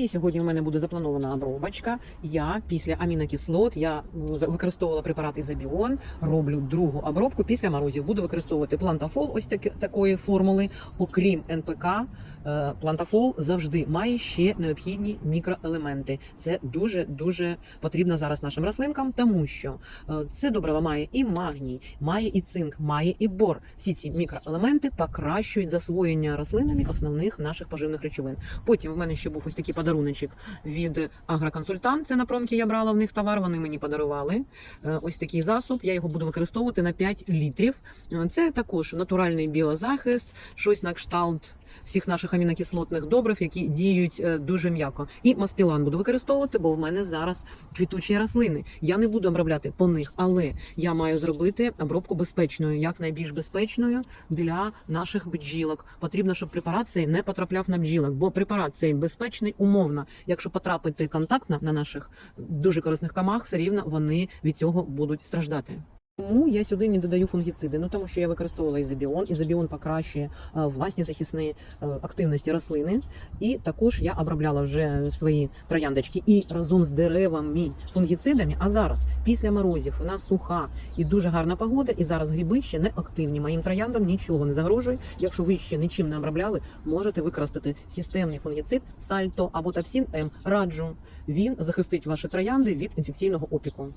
І сьогодні у мене буде запланована обробочка. Я після амінокислот я використовувала препарат Ізобіон, роблю другу обробку після морозів. Буду використовувати плантафол, ось таки, такої формули. Окрім НПК, е, плантафол завжди має ще необхідні мікроелементи. Це дуже дуже потрібно зараз нашим рослинкам, тому що е, це добриво має і магній, має і цинк, має і бор. Всі ці мікроелементи покращують засвоєння рослинами основних наших поживних речовин. Потім в мене ще був ось такий подаруночок від агроконсультант. Це на промки я брала в них товар. Вони мені подарували. Е, Ось такий засоб. Я його буду використовувати на 5 літрів. Е, Це також натуральний біозахист, щось на кшталт. Всіх наших амінокислотних добрив, які діють е, дуже м'яко, і маспілан буду використовувати, бо в мене зараз квітучі рослини. Я не буду обробляти по них, але я маю зробити обробку безпечною, як найбільш безпечною для наших бджілок. Потрібно, щоб препарат цей не потрапляв на бджілок, бо препарат цей безпечний умовно. Якщо потрапити контактно на наших дуже корисних камах, все рівно вони від цього будуть страждати. Тому я сюди не додаю фунгіциди, ну тому що я використовувала ізобіон. Ізобіон покращує е, власні захисні е, активності рослини. І також я обробляла вже свої трояндочки і разом з деревами фунгіцидами. А зараз, після морозів, у нас суха і дуже гарна погода, і зараз гриби ще не активні. Моїм трояндам нічого не загрожує. Якщо ви ще нічим не обробляли, можете використати системний фунгіцид Сальто або Тапсін М. Раджу. Він захистить ваші троянди від інфекційного опіку.